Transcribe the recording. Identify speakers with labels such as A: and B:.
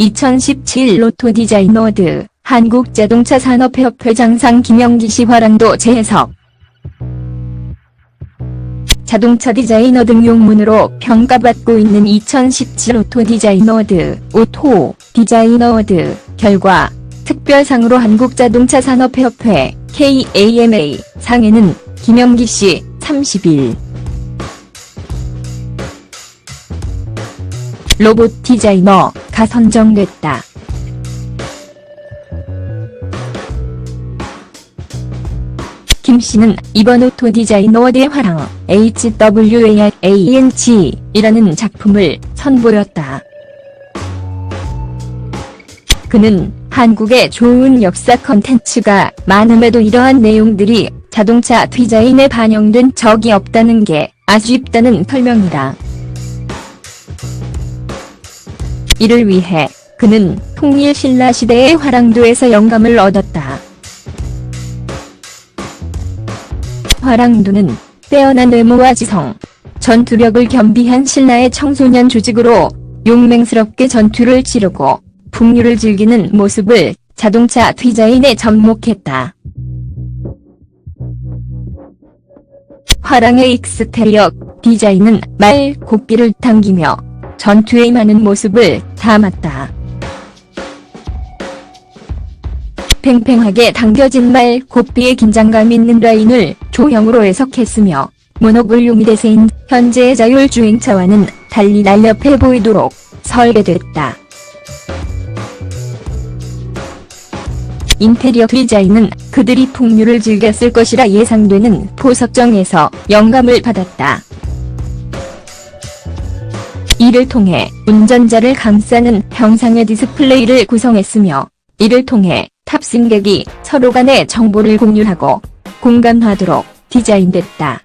A: 2017 로또 디자인 어워드 한국자동차산업협회 장상 김영기 씨 화랑도 재해석. 자동차 디자이너 등 용문으로 평가받고 있는 2017 오토 디자인 어워드 오토 디자인 어워드 결과 특별상으로 한국자동차산업협회 KAMA 상에는 김영기 씨 30일. 로봇 디자이너 가 선정됐다. 김 씨는 이번 오토 디자인 어워드의 화랑 HWARANG이라는 작품을 선보였다. 그는 한국의 좋은 역사 컨텐츠가 많음에도 이러한 내용들이 자동차 디자인에 반영된 적이 없다는 게 아쉽다는 설명이다. 이를 위해 그는 통일 신라 시대의 화랑도에서 영감을 얻었다. 화랑도는 빼어난 외모와 지성, 전투력을 겸비한 신라의 청소년 조직으로 용맹스럽게 전투를 치르고 풍류를 즐기는 모습을 자동차 디자인에 접목했다. 화랑의 익스테리어 디자인은 말 고삐를 당기며 전투에 임하는 모습을 담았다. 팽팽하게 당겨진 말 고삐의 긴장감 있는 라인을 조형으로 해석했으며 모노블륨이 대세인 현재의 자율주행차와는 달리 날렵해 보이도록 설계됐다. 인테리어 디자인은 그들이 풍류를 즐겼을 것이라 예상되는 포석정에서 영감을 받았다. 이를 통해 운전자를 감싸는 형상의 디스플레이를 구성했으며 이를 통해 탑승객이 서로 간의 정보를 공유하고 공감하도록 디자인됐다.